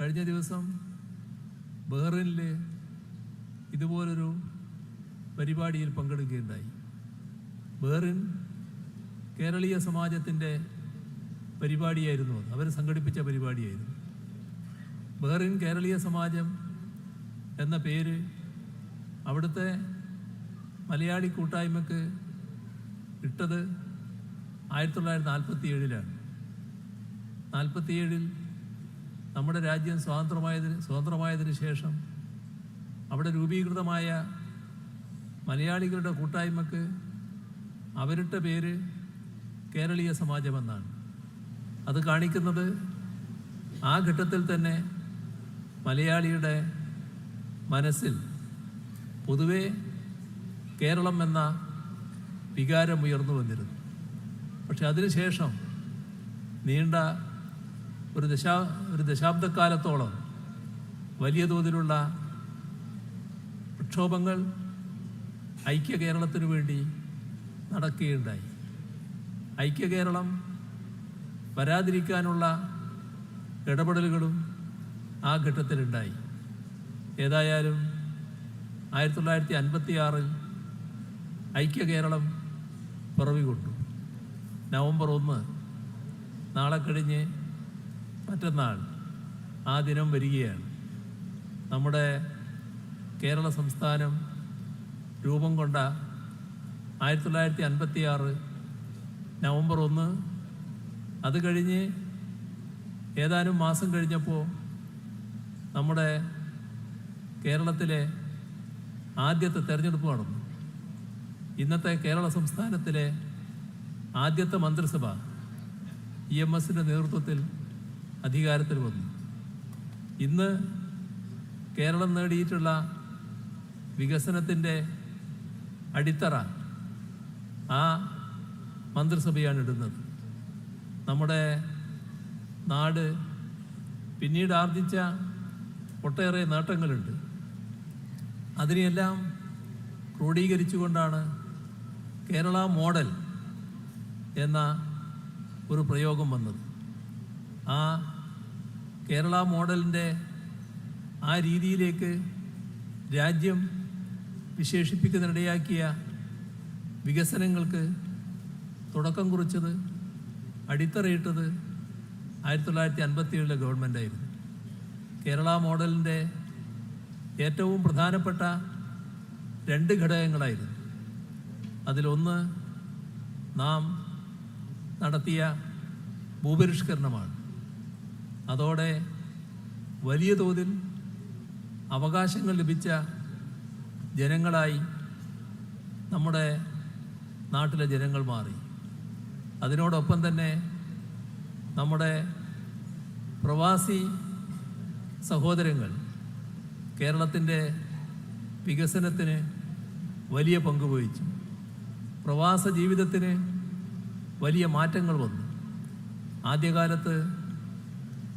കഴിഞ്ഞ ദിവസം ബഹ്റിനിലെ ഇതുപോലൊരു പരിപാടിയിൽ പങ്കെടുക്കുകയുണ്ടായി. ബഹ്റിൻ കേരളീയ സമാജത്തിന്റെ പരിപാടിയായിരുന്നു അത്. അവർ സംഘടിപ്പിച്ച പരിപാടിയായിരുന്നു. ബഹ്റിൻ കേരളീയ സമാജം എന്ന പേര് അവിടുത്തെ മലയാളി കൂട്ടായ്മക്ക് ഇട്ടത് ആയിരത്തി തൊള്ളായിരത്തി നാൽപ്പത്തി ഏഴിലാണ്. നാൽപ്പത്തിയേഴിൽ നമ്മുടെ രാജ്യം സ്വതന്ത്രമായതിന് സ്വതന്ത്രമായതിനു ശേഷം അവിടെ രൂപീകൃതമായ മലയാളികളുടെ കൂട്ടായ്മക്ക് അവരുടെ പേര് കേരളീയ സമാജമെന്നാണ് അത് കാണിക്കുന്നത് ആ ഘട്ടത്തിൽ തന്നെ മലയാളിയുടെ മനസ്സിൽ പൊതുവെ കേരളം എന്ന വികാരം ഉയർന്നു വന്നിരുന്നു. പക്ഷെ അതിനുശേഷം നീണ്ട ഒരു ദശാ ഒരു ദശാബ്ദക്കാലത്തോളം വലിയ തോതിലുള്ള പ്രക്ഷോഭങ്ങൾ ഐക്യ കേരളത്തിനു വേണ്ടി നടക്കുകയുണ്ടായി. ഐക്യ കേരളം വരാതിരിക്കാനുള്ള ഇടപെടലുകളും ആ ഘട്ടത്തിലുണ്ടായി. ഏതായാലും ആയിരത്തി തൊള്ളായിരത്തി അൻപത്തി ആറിൽ ഐക്യ കേരളം പിറവികൊണ്ടു നവംബർ ഒന്ന് നാളെ കഴിഞ്ഞ് മറ്റന്നാൾ ആ ദിനം വരികയാണ്. നമ്മുടെ കേരള സംസ്ഥാനം രൂപം കൊണ്ട ആയിരത്തി തൊള്ളായിരത്തി അൻപത്തി ആറ് നവംബർ ഒന്ന്. അത് കഴിഞ്ഞ് ഏതാനും മാസം കഴിഞ്ഞപ്പോൾ നമ്മുടെ കേരളത്തിലെ ആദ്യത്തെ തെരഞ്ഞെടുപ്പ് നടന്നു. ഇന്നത്തെ കേരള സംസ്ഥാനത്തിലെ ആദ്യത്തെ മന്ത്രിസഭ ഇ എം എസിന്റെ നേതൃത്വത്തിൽ അധികാരത്തിൽ വന്നു. ഇന്ന് കേരളം നേടിയിട്ടുള്ള വികസനത്തിന്റെ അടിത്തറ ആ മന്ത്രിസഭയാണ് ഇടുന്നത്. നമ്മുടെ നാട് പിന്നീട് ആർജിച്ച ഒട്ടേറെ നേട്ടങ്ങളുണ്ട്. അതിനെയെല്ലാം ക്രോഡീകരിച്ചുകൊണ്ടാണ് കേരള മോഡൽ എന്ന ഒരു പ്രയോഗം വന്നത്. ആ കേരള മോഡലിന്റെ ആ രീതിയിലേക്ക് രാജ്യം വിശേഷിപ്പിക്കുന്നതിനിടയാക്കിയ വികസനങ്ങൾക്ക് തുടക്കം കുറിച്ചത് അടിത്തറയിട്ടത് ആയിരത്തി തൊള്ളായിരത്തി അൻപത്തി ഏഴിലെ ഗവൺമെന്റായിരുന്നു. കേരള മോഡലിന്റെ ഏറ്റവും പ്രധാനപ്പെട്ട രണ്ട് ഘടകങ്ങളായിരുന്നു. അതിലൊന്ന് നാം നടത്തിയ ഭൂപരിഷ്കരണമാണ്. അതോടെ വലിയ തോതിൽ അവകാശങ്ങൾ ലഭിച്ച ജനങ്ങളായി നമ്മുടെ നാട്ടിലെ ജനങ്ങൾ മാറി. അതിനോടൊപ്പം തന്നെ നമ്മുടെ പ്രവാസി സഹോദരങ്ങൾ കേരളത്തിന്റെ വികസനത്തിന് വലിയ പങ്ക് വഹിച്ചു. പ്രവാസ ജീവിതത്തിന് വലിയ മാറ്റങ്ങൾ വന്നു. ആദ്യകാലത്ത്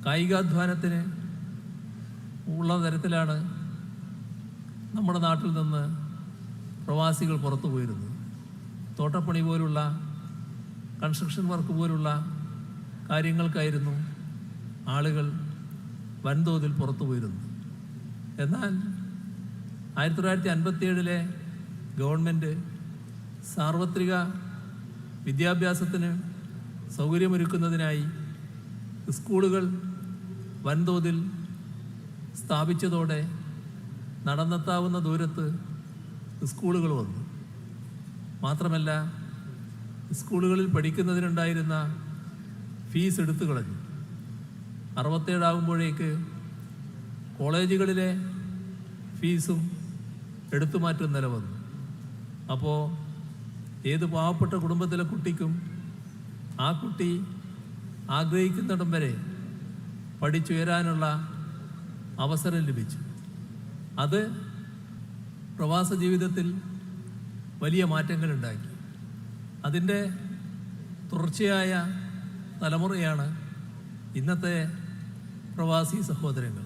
കായികാധ്വാനത്തിന് ഉള്ള തരത്തിലാണ് നമ്മുടെ നാട്ടിൽ നിന്ന് പ്രവാസികൾ പുറത്തു പോയിരുന്നത്. തോട്ടപ്പണി പോലുള്ള കൺസ്ട്രക്ഷൻ വർക്ക് പോലുള്ള കാര്യങ്ങൾക്കായിരുന്നു ആളുകൾ വൻതോതിൽ പുറത്തു പോയിരുന്നത്. എന്നാൽ ആയിരത്തി തൊള്ളായിരത്തി അൻപത്തി ഏഴിലെ ഗവൺമെന്റ് സാർവത്രിക വിദ്യാഭ്യാസത്തിന് സൗകര്യമൊരുക്കുന്നതിനായി സ്കൂളുകൾ വൻതോതിൽ സ്ഥാപിച്ചതോടെ നടന്നെത്താവുന്ന ദൂരത്ത് സ്കൂളുകൾ വന്നു. മാത്രമല്ല സ്കൂളുകളിൽ പഠിക്കുന്നതിനുണ്ടായിരുന്ന ഫീസ് എടുത്തു കളഞ്ഞു. അറുപത്തേഴാകുമ്പോഴേക്ക് കോളേജുകളിലെ ഫീസും എടുത്തു മാറ്റുന്ന നില വന്നു. അപ്പോൾ ഏത് പാവപ്പെട്ട കുടുംബത്തിലെ കുട്ടിക്കും ആ കുട്ടി ആഗ്രഹിക്കുന്നിടം വരെ പഠിച്ചുയരാനുള്ള അവസരം ലഭിച്ചു. അത് പ്രവാസ ജീവിതത്തിൽ വലിയ മാറ്റങ്ങളുണ്ടാക്കി. അതിന്റെ തുടർച്ചയായ തലമുറയാണ് ഇന്നത്തെ പ്രവാസി സഹോദരങ്ങൾ.